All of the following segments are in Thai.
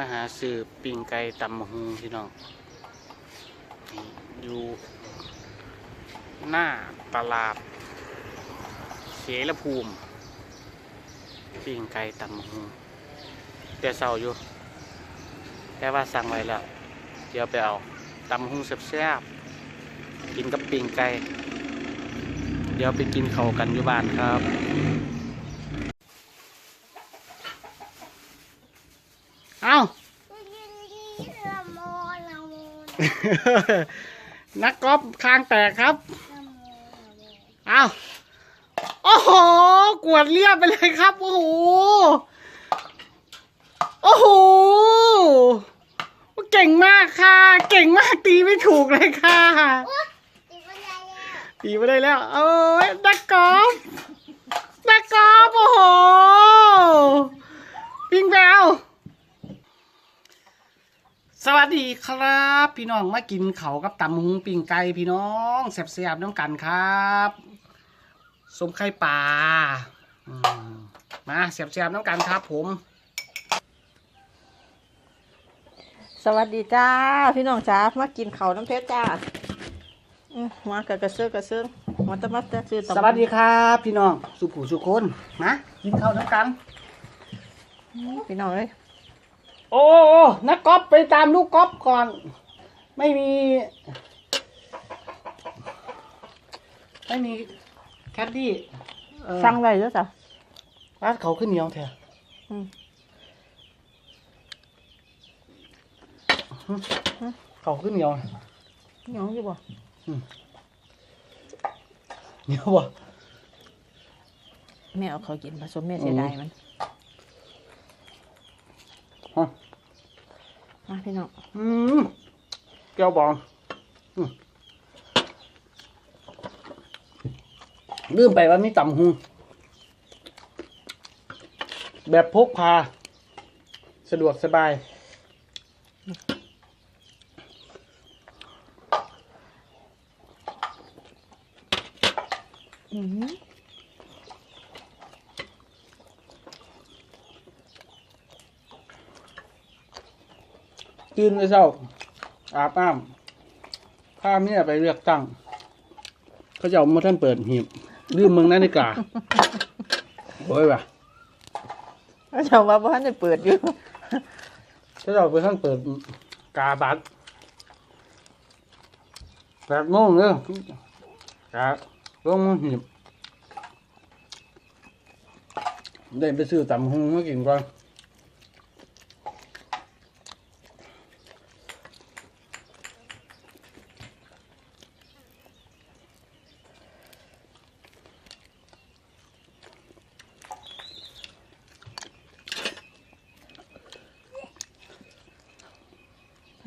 มาหาซื้อปิ่งไก่ตำมะฮุงพี่น้องอยู่หน้าตลาดเสรภูมิปิ่งไก่ตำมะฮุงแต่เศร้าอยู่ แต่ว่าสั่งไว้แล้ว เดี๋ยวไปเอาตำมะฮุงแซ่บๆกินกับปิ่งไก่เดี๋ยวไปกินเขากันอยู่บ้านครับ เอ้า ละโมละโม นักกอล์ฟคางแตกครับละโมเอ้าโอ้โห กวดเรียบไปเลยครับ โอ้โห โอ้โห เก่งมากค่ะ เก่งมากตีไม่ถูกเลยค่ะตีบันไดแล้วตีไม่ได้แล้ว เอ้ยนักกอล์ฟนักกอล์ฟโอ้โห ปิงแวว สวัสดีครับ พี่น้องมากินเขาวกับตำหุงปิงไก่พี่น้องแซ่บๆน้ำกันครับสมไข่ปลาอืมมาแซ่บๆน้ำกันครับผม สวัสดีจ้า พี่น้องจ้ามากินข้าวน้ำเพชรจ้าอื้อมากระกระเซื้อกระเซื้อมาตะมัดจะซื้อตำสวัสดีครับ พี่น้องสุผูสุคนนะกินข้าวน้ำกัน พี่น้องเอ้ย โอ้โอ้นักกอล์ฟไปตามลูกกอล์ฟก่อน ไม่มี ไม่มีแคดดี้เออสั่งไว้แล้วจ้ะ ร้านเขาขึ้นเหนียวแท้อืม เขาขึ้นเหนียวเหนียวอยู่บ่เหนียวบ่ แม่เอาเขากินผสมแม่เสียดายมันฮะ มาพี่น้องอืมแก้วบองอืมลืมไปว่ามีต่ำหุงแบบพกพา สะดวกสบาย ตื่นแต่เช้าอาบน้ำพาเมียไปเลือกตั้ง เขาจะเอามาท่านเปิดหีบลืมเมืองนาฬิกาโอ้ยว่ะแล้วชาวว่าบ้านจะเปิดอยู่เขาจะเอาไปท่านเปิดกาบัตรแปดโมงเด้อกาลงมาหีบได้ไปซื้อตำหงมากินก่อน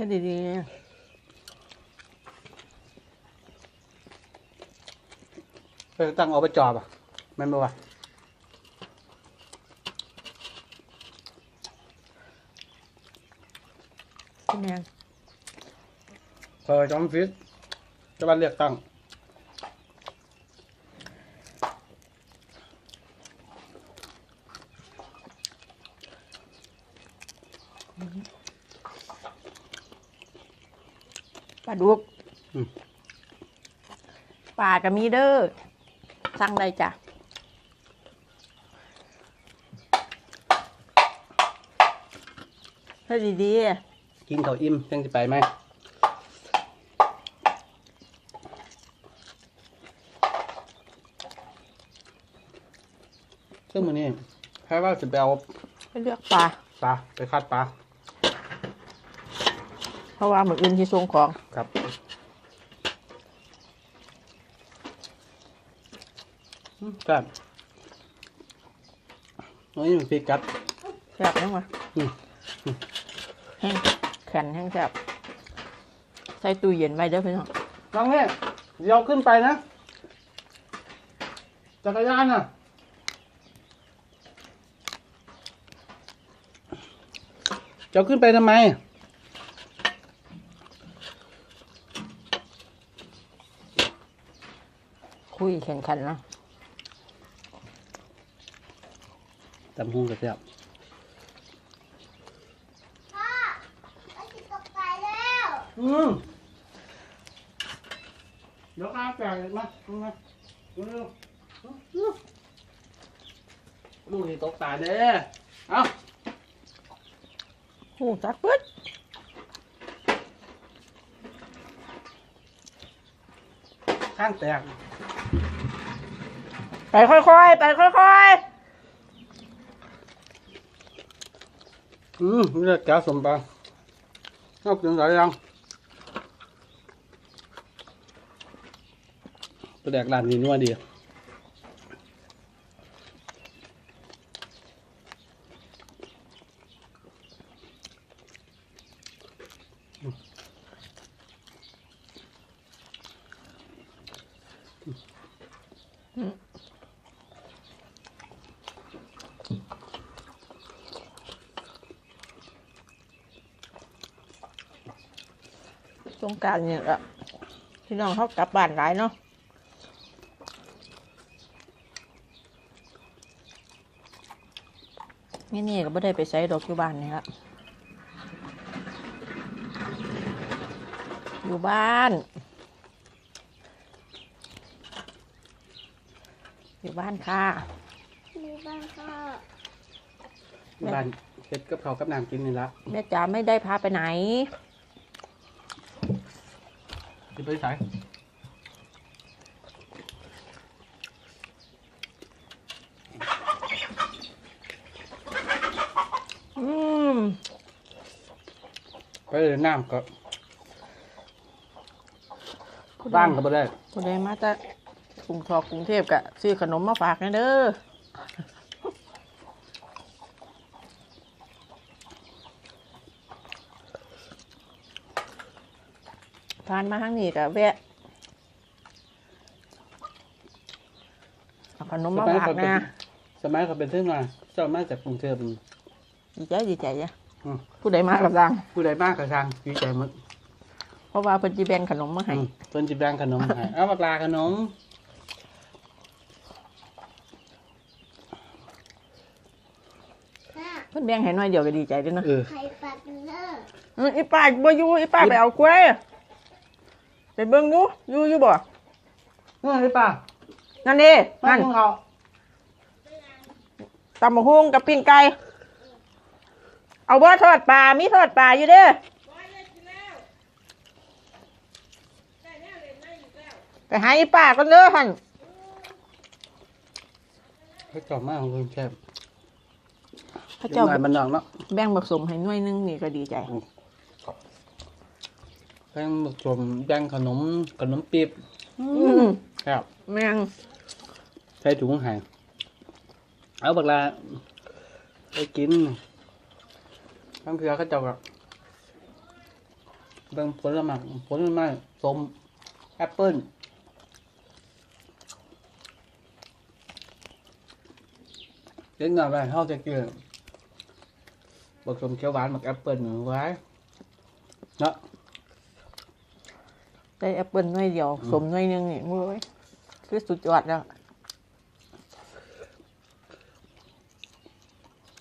ให้ดีไปตั้งเอาไปจอบอะแม่นบ่วะๆพี่แมงซอยจอมฟิตจะมาเลือกตั้ง ลาดุกอืมปลาก็มีเด้อสั่งได้จ้ะให้ดีๆกินข้าวอิ่มจังสิไปไหมซึ่งมื้อนี้แค่ว่าจะไปเอาไปเลือกปลาปลาไปคัดปลา เพราะว่าเหมือนอื่นที่ส่งของครับอืมครับนี่มันพริกกัดแซ่บยังวะอืมแห้งแข็งแห้งแซ่บใส่ตู้เย็นไว้เด้อพี่น้องน้องเนี่ยเดี๋ยวขึ้นไปนะจักรยานน่ะจะเอาขึ้นไปทำไม คุยแข็งขันนะตำหูกระเทียบพ่ออืมเดี๋ยวข้าแก่มามามาเร็วๆลูกที่ตกตายเด้อเอาหูจักเปิดข้างแตก ไปค่อยๆ ไปค่อยๆ อืมเลือดแก้วสมบัตินอกจากไหนยังตัวแดกร้านนี้นัวดี สงกรารเนี่ยละพี่น้องเขากลับบ้านหลายเนาะนี่นี่ก็ไม่ได้ไปใช้ดอกอยู่บ้านนี่ละอยู่บ้าน อยู่บ้านค่ะมีบ้านพ่อบ้านเฮ็ดกับเขาวกับน้ำกินนี่ละแม่จ๋าไม่ได้พาไปไหน จะไปใส่อืมไปเลยน้ำก็บ้างก็บ่ได้คนใดมาจากกรุงทอกกรุงเทพกะซื้อขนมมาฝากนะเด้อ ผ่านมาทางนี้กะแวะเอาขนมมาฝากนะสมัยเขาเป็นเท่ามาเจ้ามาจากกรุงเทพฯดีใจดีใจจ้ะอืมผู้ใดมากับดังผู้ใดมากกระชังดีใจหมดเพราะว่าเพิ่นจีแบ่งขนมมาให้อืมเพิ่นจิแบ่งขนมให้เอาบักลาขนมแม่เพิ่นแบ่งให้น้อยเดียวก็ดีใจเด้วยเนาะเออไข่ปัดเลิกเอออีป้าบ่อยู่อีป้าไปเอากล้วย ไปเบิ่งอยู่อยู่อยู่บ่นี่นหรือเปล่านั่นดิมานั่นของเขาตำบักหุ่งกับปิ้งไก่เอาบ่ทอดปลามีทอดปลาอยู่เด้อไปหาอีป้าก่อนเด้อหั่นเขาเจอบมากของคุณแซ่บเขาเจ้าเจ้ามันนอกเนาะแบ่งผสมให้หน่วยหนึงนี่ก็ดีใจ แบ่งชมแบ่งขนมขนมปี๊บอืมครับแม่งใช้ถุงใหายเอาบักลาไปกินบางเทือเขาเจ้าแบบเบางผลไม้ผลไม้ส้มแอปเปิ้ลเล็กหน่อยไปเขาจะกินบักสมเขียวหวานบักแอปเปิ้ลหนึ่งไว้เนาะ ได้แอปเปิลหน่วยเดียว สมหน่วยหนึงนี่โอ้ยคือสุดยอดแล้ว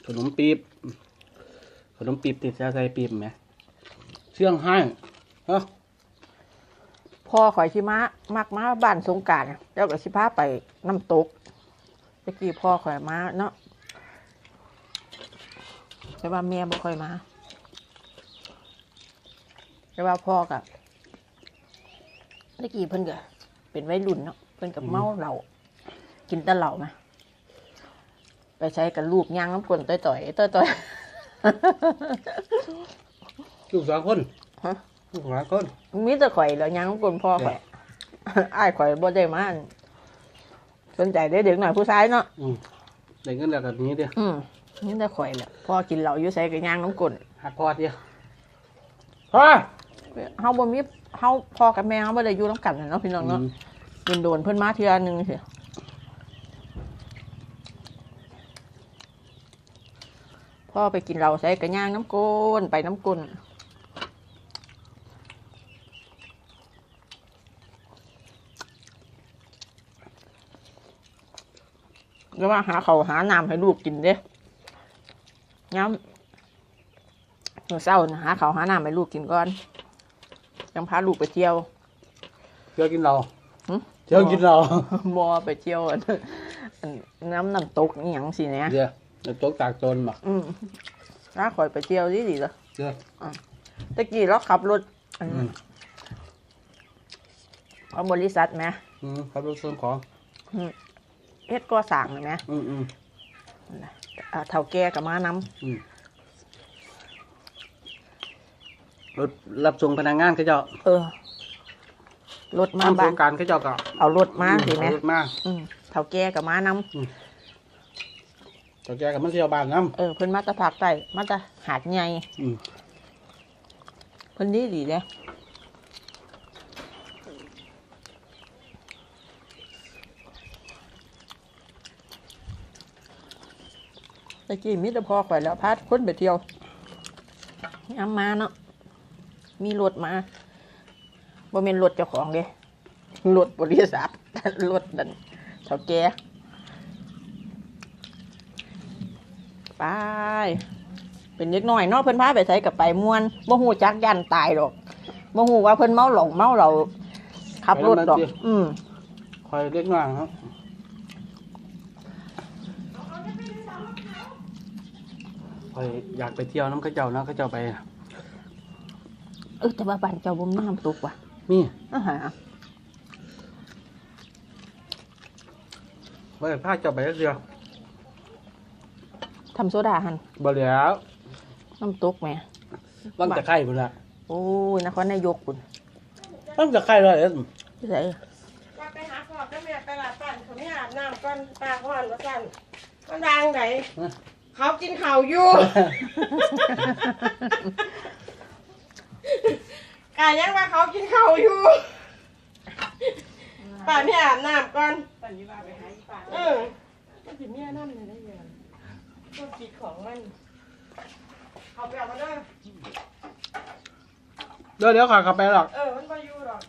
ขนมปี๊บขนมปี๊บติดใส่ปี๊บไหมเชื่องให้เฮ้พ่อข่อยชิมามักมาบ้านสงกรารแล้วก็สิพาไปน้ำตกตะกี้พ่อข่อยมาเนาะแต่ว่าแม่บ่ค่อยมาแต่ว่าพ่อกับ ตะกี้เพิ่นก็เป็นวัยรุ่นเนาะเพิ่นกับเมาเหล้ากินแต่เหล้ามาไปใช้กับลูกย่างน้ำกลนต่อยต่อยๆต่อยต่อยลูกสองคนฮะลูกสองคนๆมีแต่ข่อยแล้วย่างน้ำกลนพ่อข่อยอ้ายข่อยบ่ได้มาอั่นสนใจได้เด็กหน่อยผู้ชายเนาะอืมเด็กเงินแล้วแบบนี้เดียวอืมนี่แต่ข่อยแหละพ่อกินเหล้าอยู่ใส่กับย่างน้ำกลนหักคอเดียวพ่อเฮาบ่มี เฮาพ่อกับแม่เฮาบ่ได้อยู่นำกันน่ะเนาะพี่น้องอืเนาะมโดนๆเพิ่นมาเทื่อนึงสิพ่อไปกินเหล้าใส่กับย่างน้ำกลนไปน้ำกลนแล้วว่าหาเขาวหาน้ำให้ลูกกินเด้ย้ำมื้อเช้าน่ะหาเขาวหาน้ำให้ลูกกินก่อน ยังพาลูกไปเที่ยว เที่ยวกินเราหึ เที่ยวกินเราบอไปเที่ยวอันอันน้ำน้ำตกอหย่างสิเนี่ยเดี๋ยวเดี๋ยวตกตากโจนบ่อืมน้าคอยไปเที่ยวดีดีๆเลยเดี๋ยว ตะกี้เราขับรถอันอืม ของบริษัทไหมอืมครับรถส่วนของเฮ็ดก่อสร้างเลยไหมอืมอืม อ่าเท่าแก่กับม้าน้อืม รถรับส่งพนักงานเขาเจ้าำเออรถมาทำโครบ้านงการเขาเจ้าก็เอารถมาสิไหมเอารถมาอืมเท่าแก่กับม้าน้เจ้าแกกับมันเที่ยวบ้านน้ำเออเพิ่นมาแตะภาคใต้มาแตะหาดใหญ่ำอืมเพิ่นดีดีเลยตะกี้มิตรพอข่อยแล้วพาคนไปเที่ยวย้ำมาเนาะ มีรถมาบ่เป็นรถเจ้าของเด้รถบริษัทรถดันเท่าแก่ไปเป็นเด็กน้อยเนาะเพิ่นพาไปใช้กับไปม่วนบ่ฮู้จักยันตายดอกบ่ฮู้ว่าเพิ่นเมาหลงเมาเราขับรถดอก อืมคอยเล็กน้อยครับคอยอยากไปเที่ยวน้ำเขาเจ้านะเขาเจ้าไป เออแต่ว่าบ้านเจ้าบ่มีน้ำตกว่ะนี่อาหาว่าแต่พาเจ้าไปก็เดียวทำโซดาหั่นบ่เหลียวน้ำตกแหมวังตะไคร้พุ่นละโอ้ยนครนายกพุ่นวังตะไคร้เลยเอ็ดไสว่าไปหาพ่อกับแม่ไปลาดปั่นเขาไม่อาบน้ำก่อนตาก่อนว่าสั่นมันดังไหนเขากินข้าวอยู่ กายยังว่าเขากินข้าวอยู่ป่านไม่อาบน้ำก่อนป่านนี้ว่าไปหาอีป่านเออมันสิเมียน้ำเลยได้ยังก็คิดของมันเขาไปเอามาเด้อเดี๋ยวเดี๋ยวขอยกลับไปหรอก เออ มันไปอยู่หรอก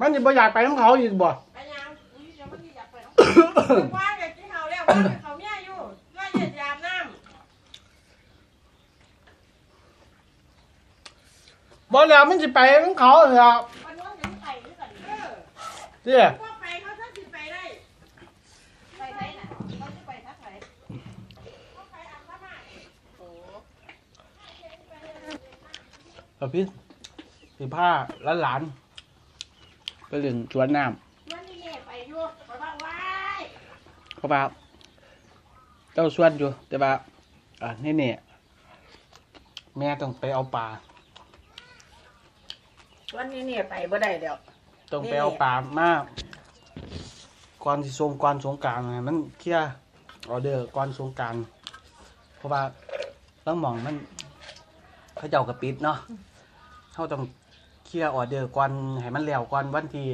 มันจะบ่อยากไปน้ำเขาอีกบ่ไปยังอุ้ยเดี๋ยวมันสิอยากไปน้องว่าอยากกินข้าวแล้วว่าไปเขาเมียอยู่ว่าอยากจะอาบน้ำ บ่แล้วมันจะไปน้ำเขาเหรอวันนู้นยังไปด้วยกันเออเดี๋ยพวกไปเขาถ้าสิไปได้ ไปไหนน่ะเขาจะไปทักไหนเขาไปอัมพมาโอ้เอาพี่พี่ผ้าและหลานไปเล่นสวนน้วันนี้เนี่ยไปอยู่ไปบ้างไว้ำเพราะว่าเจ้าสวนอยู่แต่ว่าอ่านี่เนี่ยแม่ต้องไปเอาปลา วันนี้เนี่ยไปบ่ได้แล้วต้องไปเอาปลามาก่อนสิสงก่อนสงกรารมันเคลียร์ออเดอร์ก่อนสงกรารเพราะว่าต้องมองมันเขาเจ้ากระปิดเนาะเขาต้องเคลียร์ออเดอร์ก่อนให้มันแล้วก่อนวันที่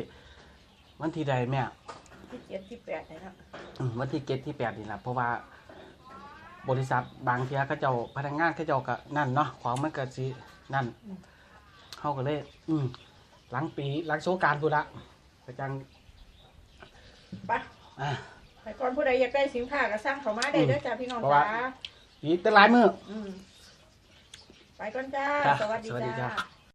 วันที่ใดแม่ที่เจ็ดที่แปดนะครับอืมวันที่เก็ตที่แปดนี่แหละเพราะว่า บริษัทบางเทียเขาเจ้าพนักงานเขาเจ้าก็นั่นเนาะของมันก็สินั่น เขาก็เลย อืมหลังปีหลังโซกรารพูดละไปจังไปอะไปก่อนผู้ใดอยากได้สินค้าก็สั่งเข้ามาได้เด้อจ้าพี่น้องเพราะว่าจ้าอีกแต่หลายมืออืมไปก่อนจ้าจ้ะสวัสดีสวัสดีจ้าจ้า